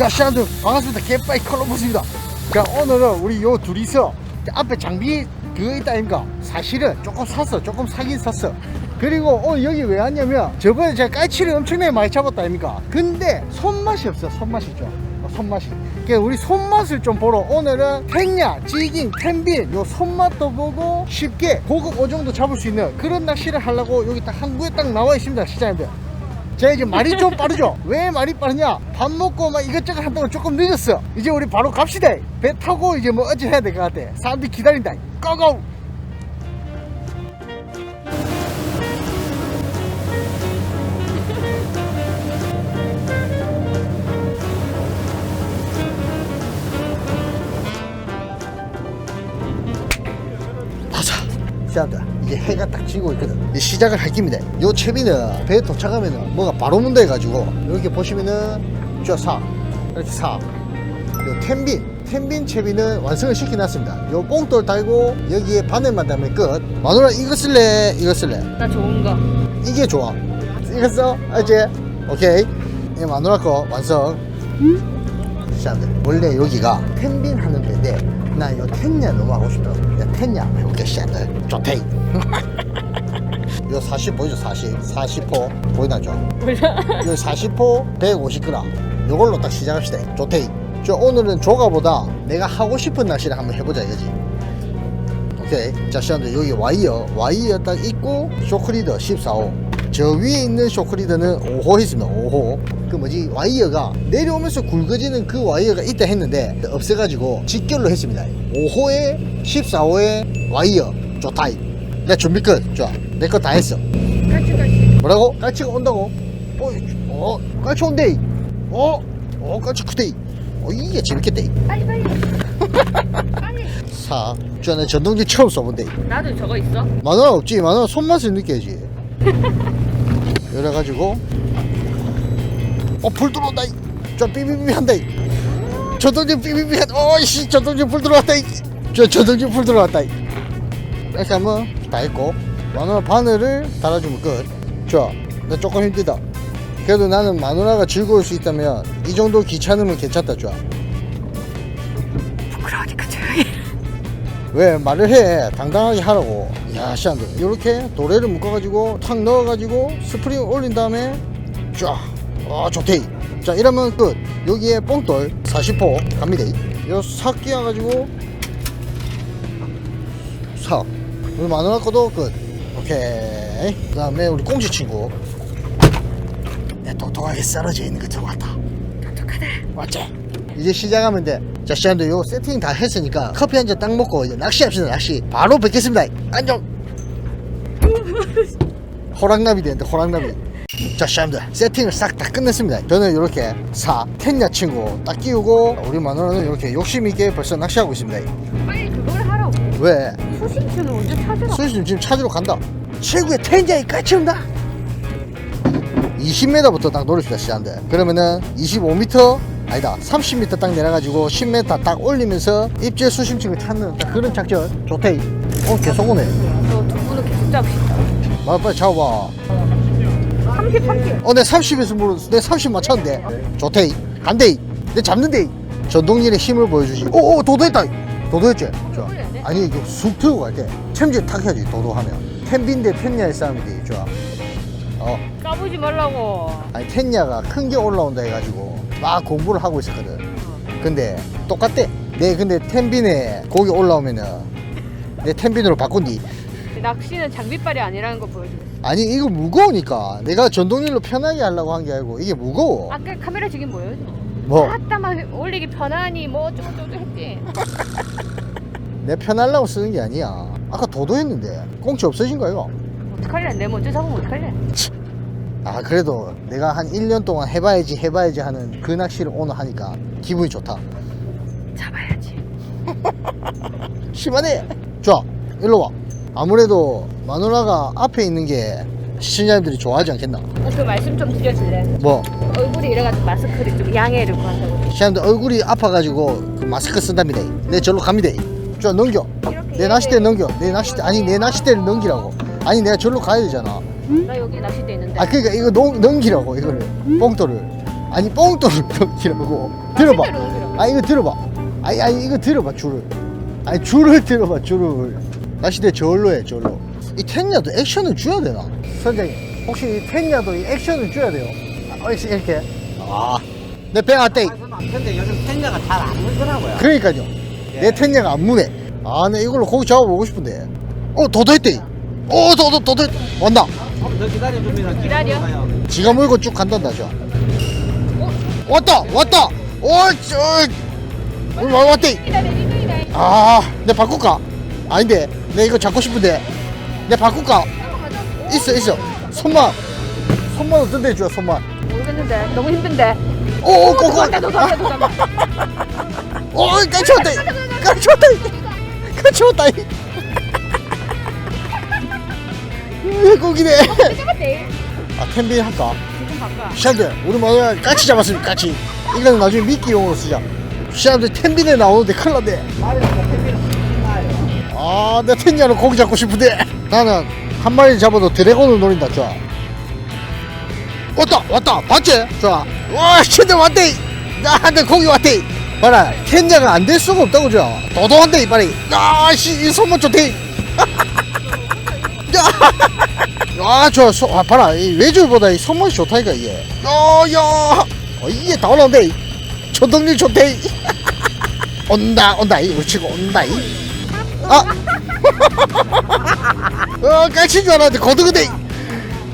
자, 시청자들 반갑습니다. 개빠이 컬러보스입니다. 자, 오늘은 우리 요 둘이서 앞에 장비 그거 있다 아닙니까? 사실은 조금 샀어. 조금 사긴 샀어. 그리고 오늘 여기 왜 왔냐면 저번에 제가 깔치를 엄청나게 많이 잡았다 아닙니까? 근데 손맛이 없어. 손맛이 좀. 어, 손맛이. 그러니까 우리 손맛을 좀 보러 오늘은 텐야, 지깅, 텐빈 요 손맛도 보고 쉽게 고급 어종도 잡을 수 있는 그런 낚시를 하려고 여기 딱 항구에 딱 나와 있습니다. 시장님들. 제가 이제 말이 좀 빠르죠? 왜 말이 빠르냐? 밥 먹고 막 이것저것 한다고 조금 늦었어. 이제 우리 바로 갑시다. 배 타고 이제 뭐 어찌 해야 될 것 같아. 사람들이 기다린다. 고고! 가자. 시작한다. 이제 해가 딱 지고 있거든. 이제 시작을 할 겁니다. 요 채비는 배에 도착하면은 뭐가 바로 문다 해가지고 이렇게 보시면은 저 사. 이렇게 사. 요 텐빈. 텐빈 채비는 완성을 시켜놨습니다. 요 뽕돌 달고 여기에 바늘만 달면 끝. 마누라 이거 쓸래? 이거 쓸래? 나 좋은 거. 이게 좋아. 이거 써? 알지? 오케이. 이 마누라 거 완성. 시작한다. 원래 여기가 텐빈 하는 데인데 나요 텐냐 너무 하고 싶다. 야 텐냐 해볼게 시작한다. 좋대. 요40 보이죠? 40. 40호 보이나죠? 몰라. 요 40호 150g. 요걸로 딱 시작합시다. 좋대. 저 오늘은 조가보다 내가 하고 싶은 낚시를 한번 해보자 이거지. 오케이. 자, 시작한다. 여기 와이어. 와이어 딱 있고 쇼크리더 14호. 저 위에 있는 쇼크리더는 5호 있습니다. 5호. 그 뭐지? 와이어가 내려오면서 굵어지는 그 와이어가 있다 했는데 없애가지고 직결로 했습니다. 5호에 14호에 와이어. 좋다. 내 준비 끝. 좋아. 내 거 다 했어. 같이 같이. 뭐라고? 깔치가 온다고? 어, 어, 깔치 온대. 어, 어, 깔치 크대. 어, 이게 재밌겠대. 빨리 빨리. 빨리. 사. 저는 전동기 처음 써본대. 나도 저거 있어. 만원 없지. 만원 손맛을 느껴야지. 이래가지고, 어, 불 들어온다. 저 삐삐삐 한다. 전동기 삐삐삐 한다. 어이씨, 전동기 불 들어왔다. 저 전동기 불 들어왔다. 이렇게 하면 다 했고, 마누라 바늘을 달아주면 끝. 좋아. 나 조금 힘들다. 그래도 나는 마누라가 즐거울 수 있다면 이 정도 귀찮으면 괜찮다. 좋아. 부끄러우니까 조용히. 왜 말을 해 당당하게 하라고 야 시안들 이렇게 도래를 묶어가지고 탁 넣어가지고 스프링 올린 다음에 쫙아 좋대 자 이러면 끝 여기에 뽕돌 40호 갑니다 요삭 끼워가지고 삭 우리 마누라 거도 끝 오케이 그 다음에 우리 꽁지 친구 내 똑똑하게 썰어져 있는 거 들어왔다 똑똑하다. 맞지? 이제 시작하면 돼. 자, 시간도 요 세팅 다 했으니까 커피 한 잔 딱 먹고 이제 낚시합시다, 낚시. 바로 뵙겠습니다. 안녕. 호랑나비 되는데, 호랑나비. 자, 시간들 세팅을 싹 다 끝냈습니다. 저는 이렇게 사, 텐야 친구 딱 끼우고, 우리 마누라는 이렇게 욕심 있게 벌써 낚시하고 있습니다. 왜? 수심층을 먼저 찾으라. 수심 지금 찾으러 간다. 최고의 텐자에 같이 온다. 20m부터 딱 노립시다, 시한데. 그러면은 25m, 아니다, 30m 딱 내려가지고 10m 딱 올리면서 입질 수심층을 찾는 딱 그런 작전. 좋대. 어, 계속 오네. 저두 분은 계속 잡읍시다. 마, 빨리 잡아봐. 30 30. 어, 내 30에서 물어. 내 30 맞췄는데. 좋대. 간대. 내 잡는데. 전동일의 힘을 보여주지. 오, 오, 도도했다. 도도했지? 좋아. 아니, 이거 쑥 들고 갈 때. 챔질 탁 해야지, 도도하면. 텐빈 대 텐야의 싸움이지. 좋아. 어. 까부지 말라고. 아니 텐야가 큰 게 올라온다 해가지고 막 공부를 하고 있었거든 근데 똑같대 내 근데 텐빈에 고기 올라오면은 내 텐빈으로 바꾼디 낚시는 장비빨이 아니라는 거 보여주고. 아니 이거 무거우니까 내가 전동일로 편하게 하려고 한 게 아니고 이게 무거워 아까 카메라 지금 보여줘. 뭐 아따만 올리기 편하니 뭐 어쩌고저쩌고 했지. 내 편하려고 쓰는 게 아니야 아까 도도했는데 꽁치 없어진 거야 이거 어떡할래? 내 먼저 잡으면 어떡할래? 아 그래도 내가 한 1년 동안 해봐야지 해봐야지 하는 그 낚시를 오늘 하니까 기분이 좋다 잡아야지. 심하네. 좋아, 일로 와. 아무래도 마누라가 앞에 있는 게 시청자님들이 좋아하지 않겠나? 어, 그 말씀 좀 드려줄래? 뭐, 얼굴이 이래가지고 마스크를 좀 양해를 구한다고. 시청자님들 얼굴이 아파가지고 그 마스크 쓴답니다. 내 절로 갑니다. 좋아, 넘겨. 이렇게 내 낚싯대 넘겨. 내 낚싯대, 아니, 내 낚싯대를 넘기라고. 아니, 내가 절로 가야 되잖아. 나 여기 낚싯대 있는데. 아, 그러니까 이거 넘, 넘기라고, 이거를. 뽕돌을. 아니 뽕돌을 넘기라고 들어봐 옮기라고. 아 이거 들어봐 아니 아니 이거 들어봐 줄을 아니 줄을 들어봐 줄을 낚시대 저울로 해 저울로 이 텐야도 액션을 줘야 되나? 선장님 혹시 이 텐야도 이 액션을 줘야 돼요? 아, 이렇게 이렇게. 아내배 아떼 근데 요즘 텐자가 잘 안 물더라고요. 그러니까요. 예. 내 텐야가 안 무네. 아내 이걸로 고기 잡아보고 싶은데. 어 도도 했대. 어도도 도도 왔나? 조금 더 기다려주면 기다려. 지가 물고 쭉 간단다 저. 왔다 왔다. 어저. 와 왔대. 기다려 기다려. 아, 내 바꿀까? 아닌데, 내 이거 잡고 싶은데, 내 바꿀까? 있어, 있어. 손만, 손만 어떤 데 줘, 손만. 모르겠는데 너무 힘든데. 오, 오, 꼬꼬. 오, 까치웠다. 까치웠다. 까치웠다. 고기네. 잡았대. 아, 텐빈 할까? 지금 바꿔. 시아들, 우리 뭐야, 까치 잡았으면 까치. 이거는 나중에 미끼용으로 쓰자. 시아들 텐빈에 나오는데 큰일 났네. 말이. 아, 내 텐야로 고기 잡고 싶은데 나는 한 마리 잡아도 드래곤을 노린다, 좋아. 왔다, 왔다, 봤지? 좋아. 와, 진짜 왔대. 나한테 고기 왔대. 봐라, 텐야가 안 될 수가 없다고, 좋아. 도도한데, 이빨이. 아, 씨, 이 손만 좋대. 야, 아, 좋아, 소, 아, 봐라, 이 외줄보다 이 손맛이 좋다니까, 이게. 어, 야, 어, 이게 다 올라온대. 초동률 좋대. 온다, 온다, 이, 우치고 온다, 이. 아! 어, 깔친 줄 알았는데, 고등어대!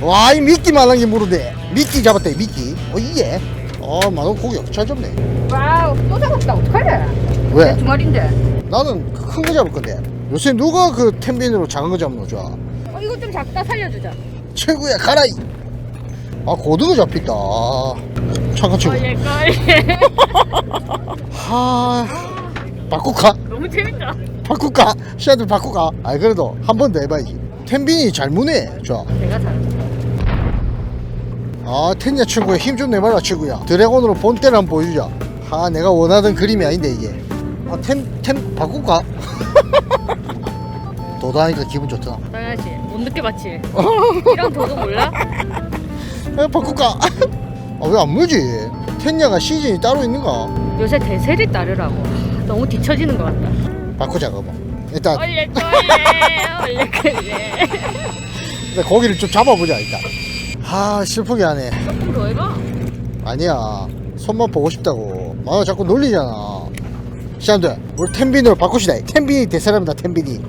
와, 이 미끼만 한게 모르네. 미끼 잡았다, 이 미끼. 어, 이게. 어, 만원 고기 잘 잡네. 와우 또 잡았다 어떡하래? 왜? 내 주말인데. 나는 큰 거 잡을 건데. 요새 누가 그 텐빈으로 작은 거 잡는 거 좋아? 어 이거 좀 작다 살려주자. 최고야, 가라! 이. 아, 고등어 잡혔다. 잠깐, 치고. 걸릴 걸. 하, 바꿀까? 너무 재밌다. 바꿀까? 시아들 바꿀까? 아, 그래도 한 번 더 해봐야지. 텐빈이 잘 무네. 좋아. 내가 잘했어. 아 텐야 친구야 힘 좀 내봐라 친구야 드래곤으로 본때를 한번 보여주자 아 내가 원하던 그림이 아닌데 이게 아템템 바꿀까? 도다니까 기분 좋더라 당연하지. 못 느껴봤지. 이런 도도 몰라? 아, 바꿀까? 아 왜 안 물지? 텐야가 시즌이 따로 있는가? 요새 대세를 따르라고. 너무 뒤처지는 것 같다. 바꾸자 그거. 일단 걸래 얼려 걸래. 일단 고기를 좀 잡아보자 일단. 아 슬프게 하네. 조금 더 해봐. 아니야. 손만 보고 싶다고. 아 자꾸 놀리잖아. 시험들 우리 텐빈으로 바꾸시다. 텐빈이 대사람이다 텐빈이.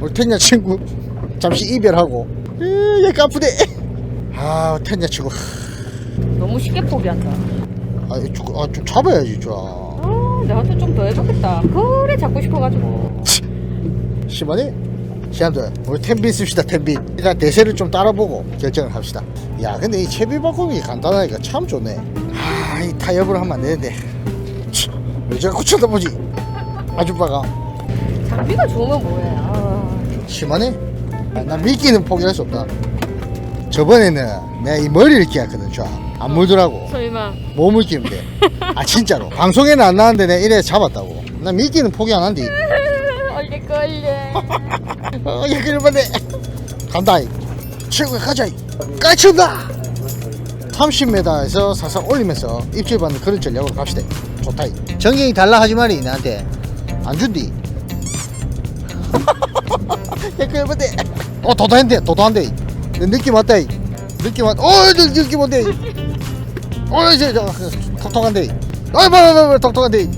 우리 텐야 친구 잠시 이별하고. 으, 얘 까쁘대. 아 텐야 친구. 너무 쉽게 포기한다. 아, 좀, 아, 좀 잡아야지 좀 또좀더 해보겠다. 그래 잡고 싶어가지고. 심하네 시험들 우리 텐빈 씁시다 텐빈 일단 대세를 좀 따라보고 결정을 합시다 야 근데 이 채비 바꾸는 게 간단하니까 참 좋네 아이 타협을 하면 안 되는데 치, 왜 자꾸 쳐다 보지 아줌마가 장비가 좋으면 뭐해. 아, 심하네? 아, 난 미끼는 포기할 수 없다. 저번에는 내가 이 머리를 끼었거든, 저. 안 물더라고. 설마. 몸을 끼면 돼. 아, 진짜로. 방송에는 안 나왔는데 내가 이래 잡았다고. 난 미끼는 포기 안 한디. 얼려 걸래. 어, 야, 그러면 돼. 간다, 이. 최고야, 가자, 이. 까친다! 30m에서 사상 올리면서 입질 받는 그런 전략으로 갑시다. 좋다, 이. 정경이 달라 하지 말이, 나한테. 안 준디. 야, 그러면 돼. 어, 도도한데, 도도한데. 느낌 왔다, 이. 느낌 왔, 어, 느- 느낌 온대. 이. 어, 이제, 저, 톡톡한데. 이. 어이, 뭐, 뭐, 뭐, 톡톡한데. 이.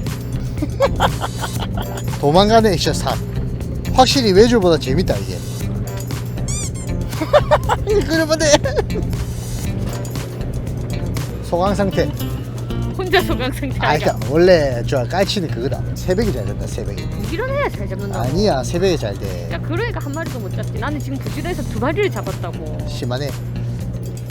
도망가네, 진짜 사. 확실히 외줄보다 재밌다, 이게. 그러면 돼. 소강 상태. 혼자 소강 상태 아, 아니야. 그러니까 원래 저 깔치는 그거다. 새벽이 잘 된다, 새벽이. 부지런해야 잘 잡는다. 아니야, 새벽이 잘 돼. 야 그러니까 한 마리도 못 잡지. 나는 지금 부지런해서 두 마리를 잡았다고. 심하네.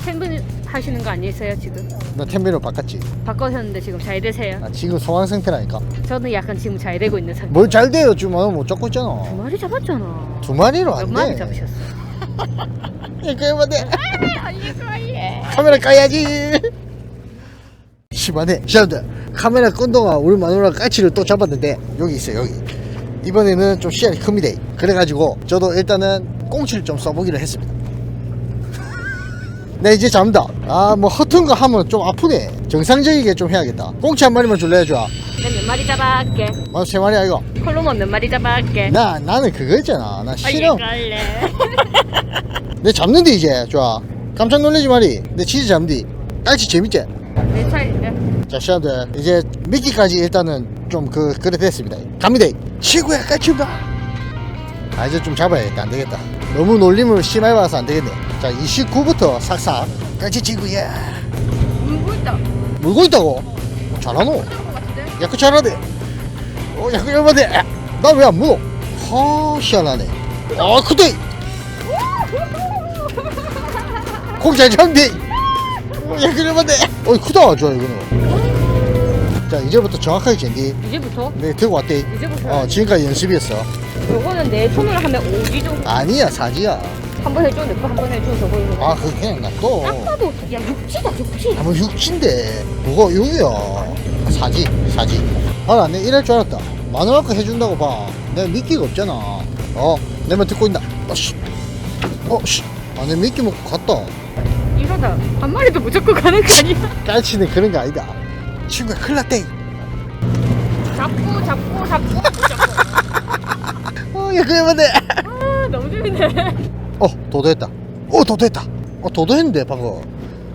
팬분 하시는 거 아니세요 지금? 너 텐비로 바꿨지? 바꿔셨는데 지금 잘 되세요? 나 지금 소강 상태라니까. 저는 약간 지금 잘 되고 있는 상태. 뭘 잘 돼요, 지금 못 잡고 두 있잖아. 마리 잡았잖아. 두 마리로 몇안 마리 돼. 잡으셨어? 예, 그러면 돼. 얼리 걸래. 카메라 까야지. 심하네. 시험들 카메라 끈 동안 우리 마누라 까치를 또 잡았는데 여기 있어요 여기. 이번에는 좀 시야이 큽니다. 그래가지고 저도 일단은 꽁치를 좀 써보기로 했습니다. 네 이제 잠다. 아 뭐 허튼 거 하면 좀 아프네. 정상적이게 좀 해야겠다. 꽁치 한 마리만 줄래 해줘 내몇 마리 잡아갈게. 아세 마리야 이거 콜로몬 몇 마리 잡아갈게. 나 나는 그거 있잖아. 나 아, 싫어. 갈래. 내 잡는데 이제. 좋아. 깜짝 놀라지 마리. 내 치즈 잡는디. 깔치 재밌지? 내 차인데. 자 시원들 이제 미끼까지 일단은 좀 그 그래 됐습니다. 갑니다. 친구야 깔치다. 아 이제 좀 잡아야겠다. 안되겠다. 너무 놀림을 심하게 받아서 안되겠네 자 29부터 싹싹 깔치 친구야. 물고 있다. 물고 있다고? 잘하노. 것 같은데? 야그 잘하네 어 야그 열받네 나 왜 안 물어? 하 시원하네. 아 그대 공잘 잡네. 어, 야그 열받네 어이 크다 좋아 이거는. 자 이제부터 정확하게 잰디 이제부터? 네 들고 왔대. 이제부터. 어 지금까지 연습이었어. 요거는 내 손으로 하면 5기 정도. 아니야 사지야 한 번 해줘, 내거 한 번 해줘, 저거 이거. 아 그거 그냥 놔둬. 딱 봐도 야 육지다 육지. 아뭐 육진데. 뭐가 육이야 사지 사지. 아나 내 이럴 줄 알았다. 마누라가 해준다고 봐. 내가 미끼가 없잖아. 어내말 듣고 있나? 어씨. 어씨. 아내 미끼 먹고 갔다. 이러다 한 마리도 무조건 가는 거 아니야? 깔치는 그런 거 아니다. 친구야 큰일 났대. 잡고 잡고 잡고 잡고. 어야 그러면 돼아 너무 재밌네. 어, 도도했다. 어, 도도했다. 어, 도도했는데, 방금.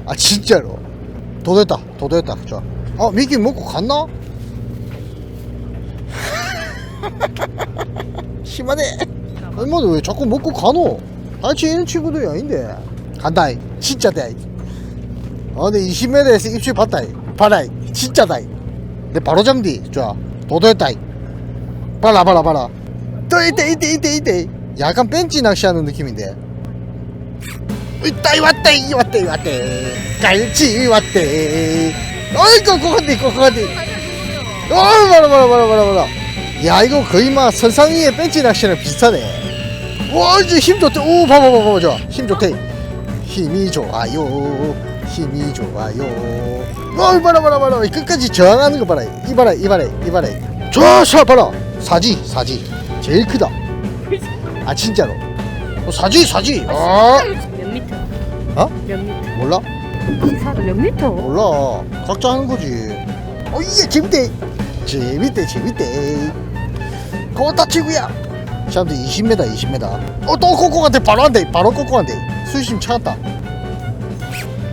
아, 진짜로. 도도했다. 도도했다. 좋아. 어, 미끼 먹고 갔나? 심하네. 얼마나 왜 자꾸 먹고 가노? 같이 있는 친구들이 아닌데. 간다이. 진짜다. 어, 내 20m에서 입술 봤다이. 봐라이. 진짜다이. 내 바로 잠디. 좋아. 도도했다이. 봐라, 봐라, 봐라. 또 이때, 이때, 이때, 이때. 약간 벤치 낚시하는 느낌인데. 이따이 왔대, 이 왔대, 이 왔대. 갈치 왔대. 어이, 꼬꼬한데, 꼬꼬한데. 어이, 봐라, 봐라, 봐라, 봐라, 봐라. 야, 이거 거의 막 선상 위에 벤치 낚시랑 비슷하네. 와, 이제 힘 좋대. 오, 봐봐, 봐봐, 봐봐. 저. 힘 좋대. 힘이 좋아요. 힘이 좋아요. 어이, 봐라, 봐라, 봐라. 끝까지 저항하는 거 봐라. 이 봐라, 이 봐라, 이 봐라. 저, 저, 봐라. 사지, 사지. 제일 크다. 아, 진짜로. 어, 사지, 사지. 아, 몇 미터? 어? 몇 미터? 몰라? 사도 몇 미터? 몰라. 각자 하는 거지. 어, 이게 재밌대. 재밌대, 재밌대. 고다 친구야. 사람들 20m, 20m. 어, 또 꼬꼬한테 바로 한대. 바로 꼬꼬 한대. 수심 찾았다.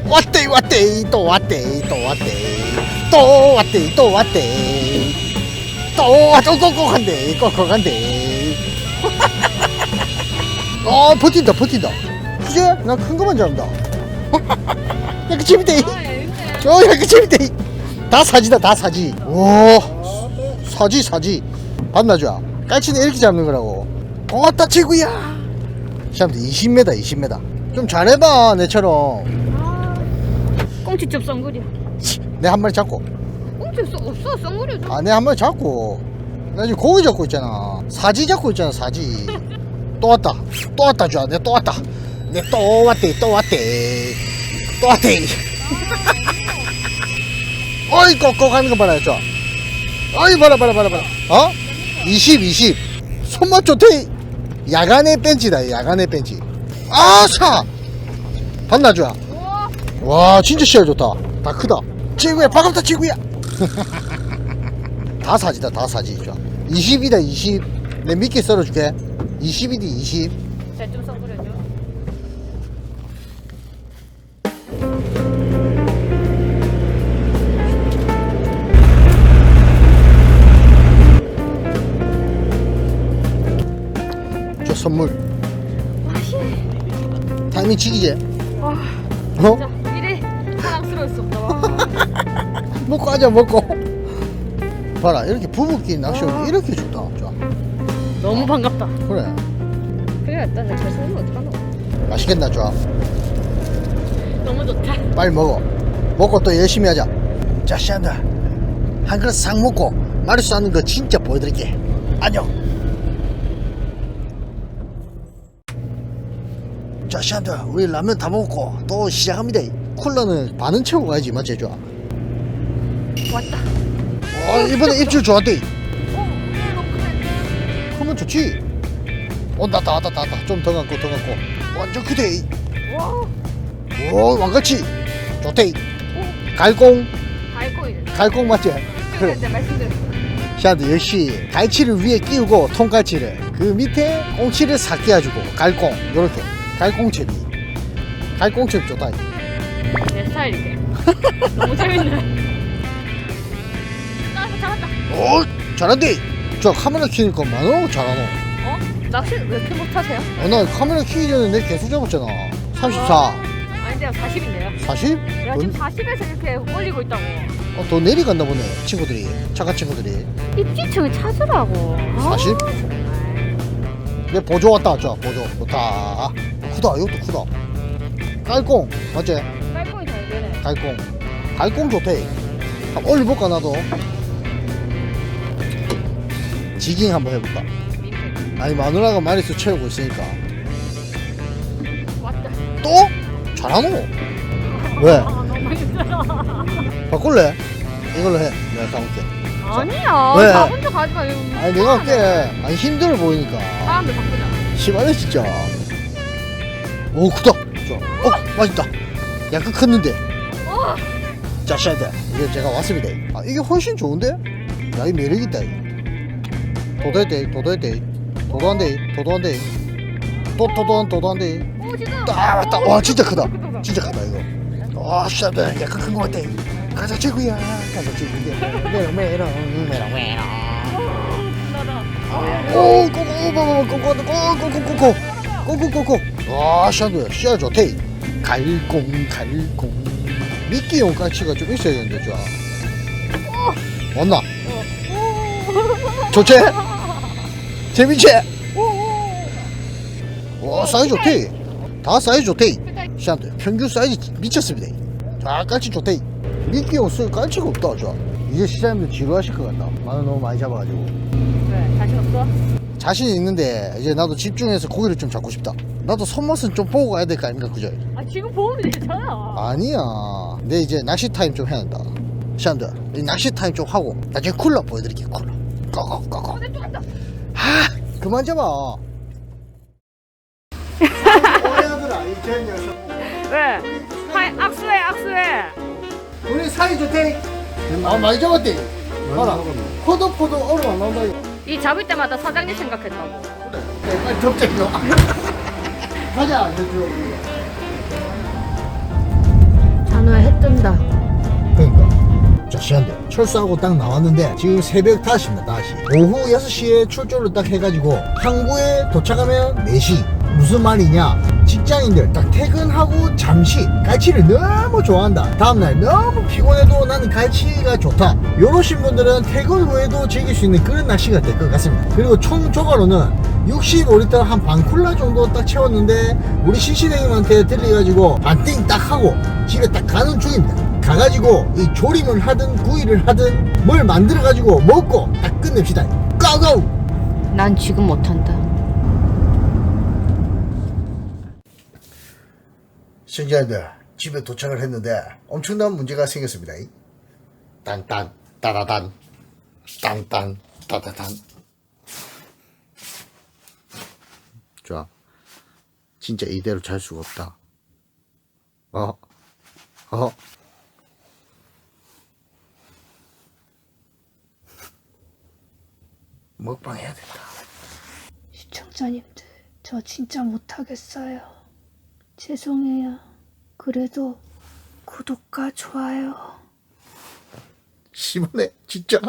왔대, 왔대. 또 왔대, 또 왔대. 또 왔대, 또 왔대. 또, 와, 또 꼬꼬 한대. 꼬꼬 한대. 어, 버틴다, 버틴다. 그제? 나큰 거만 잡는다. 야, 그 재밌대. 어, 야, 그 재밌대. 다 사지다, 다 사지. 와, 사지, 사지. 봤나, 줘? 깔치는 이렇게 잡는 거라고. 고맙다, 친구야. 사람들 20m, 20m. 좀 잘해봐, 내처럼. 꽁치집 썬글이야. 내한 마리 잡고. 꽁치 써, 없어 썬글이야. 아, 내 한 마리 잡고. 나 지금 고기 잡고 있잖아. 사지 잡고 있잖아, 사지. 또 왔다. 또 왔다, 줘. 내또 왔다. 내또 왔대, 또 왔대. 또 왔대. 어이, 꼭꼭 하는 거 봐라, 줘. 어이, 봐라, 봐라, 봐라, 봐라. 어? 20, 20. 손맛 좋대. 야간의 벤치다, 야간의 벤치. 아, 사! 봤나, 줘. 우와. 와 진짜 시야 좋다 다 크다 친구야 반갑다 친구야 다 사지다 다 사지 좋아 20이다 20 내 미끼 썰어줄게 20이디 20 잘좀 썬글해줘. 저 선물. 타이밍 치기지 와. 어? 진짜 이래 사랑스러울 수 없다. 와. 먹고 하자 먹고 봐라 이렇게 부부끼리 낚시하면 와. 이렇게 좋아 너무 반갑다. 그래. 그래, 나잘 살면 어떡하노? 맛있겠나 좋아. 너무 좋다. 빨리 먹어. 먹고 또 열심히 하자. 자 시안들 한 그릇 싹 먹고 마리수 하는 거 진짜 보여드릴게. 안녕. 자 시안들 우리 라면 다 먹고 또 시작합니다. 콜라는 반은 채우고 가야지 맞지 좋아? 왔다. 어, 이번에 입질 좋았대 그러면 좋지 어 나다 왔다 왔다 좀더 갖고 더 갖고 완전 크대 와. 오 왕같이 좋대 갈공 갈고이네. 갈공 맞지? 그래 그때 말씀드렸어. 샤드 역시 갈치를 위에 끼우고 통갈치를 그 밑에 꽁치를 싹 끼워주고 갈공 요렇게 갈공채비 갈공채비 좋다 내 스타일이지. 너무 재밌네. 아, 잡았다. 오 잘한 대저 카메라 키니까 많어 잘하노 어? 낚시 왜 이렇게 못하세요? 어, 나 카메라 키기 전에 내 계속 잡았잖아 34 아닌데요, 40인데요. 40? 내가 지금 40에서 이렇게 올리고 있다고. 어, 더 내려간다 보네 친구들이 착한 친구들이 입지층을 찾으라고. 아, 40? 정말. 내 보조 왔다 저 보조 좋다 크다 이것도 크다 깔공 맞지? 깔끔이 잘 되네. 갈공 갈공 좋대 한번 올려볼까 나도 지깅 한번 해볼까. 아니 마누라가 마리수 채우고 있으니까. 또? 잘하노 왜? 아, 너무 힘들어. 바꿀래? 이걸로 해 내가 가볼게 아니야. 왜? 나 혼자 가지 마. 아니 내가 할게 아니 힘들어 보이니까 사람들 바꾸자. 심하네 진짜 오 크다 좋아 어 맛있다 약간 컸는데 어, 자 샤드 이게 제가 왔습니다 아 이게 훨씬 좋은데? 야이 매력있다 이거 도도했대 도도했대 도도한데 도도한데 또 도도한 도도한데 오, 지금. 아 맞다. 와 진짜 크다. 진짜 크다 이거. 아 샤드 약간 큰거 같아. 가자 최고야. 가자 최고야. 메롱 메롱 메롱 메롱. 나다. 오 꼬꼬 꼬꼬 꼬꼬 꼬꼬 와 샤드 씨야 좋대 갈공 갈공. 미끼용 까치가 좀 있어야겠는데 좋아 왔나? 좋지 재밌지 와 사이즈 좋대 다 사이즈 좋대 샤드 평균 사이즈 미쳤습니다 자 깔치 좋대 미끼용 쓸 깔치가 없다 좋아 이제 시장님들 지루하실 것 같다 마늘 너무 많이 잡아가지고 왜? 자신 없어? 자신 있는데 이제 나도 집중해서 고기를 좀 잡고 싶다. 나도 손맛은 좀 보고 가야 될 거 아닙니까 그죠? 아, 지금 보면 되잖아. 아니야. 근데 이제 낚시 타임 좀 해야 한다. 이 낚시 타임 좀 하고 나중에 쿨러 보여드릴게 쿨러. 꺼꺼 꺼꺼. 아 그만 잡아. 녀석. 왜? 하이, 악수해, 악수해. 우리 사이 좋대. 아 많이 잡았대. 봐라. 포도 포도 얼음 안 나온다 이거. 이 잡을 때마다 사장님 생각했다고. 그래 빨리 덮자 이거. 가자 이제 들어. 단호에 해 뜬다. 그러니까 자 시한데 철수하고 딱 나왔는데 지금 새벽 5시입니다 5시. 오후 6시에 출조를 딱 해가지고 항구에 도착하면 4시. 무슨 말이냐? 직장인들 딱 퇴근하고 잠시 갈치를 너무 좋아한다. 다음날 너무 피곤해도 나는 갈치가 좋다. 요러신 분들은 퇴근 후에도 즐길 수 있는 그런 날씨가 될 것 같습니다. 그리고 총 조가로는 65리터 한반 콜라 정도 딱 채웠는데 우리 시시생님한테 들려가지고 반띵 딱 하고 집에 딱 가는 중입니다 가가지고 이 조림을 하든 구이를 하든 뭘 만들어가지고 먹고 딱 끝냅시다. 고고! 난 지금 못한다. 신기한들 집에 도착을 했는데 엄청난 문제가 생겼습니다. 딴딴 따다단. 딴딴 따다단. 좋아. 진짜 이대로 잘 수가 없다. 어? 어? 먹방 해야 된다 시청자님들, 저 진짜 못하겠어요. 죄송해요. 그래도 구독과 좋아요. 심하네 진짜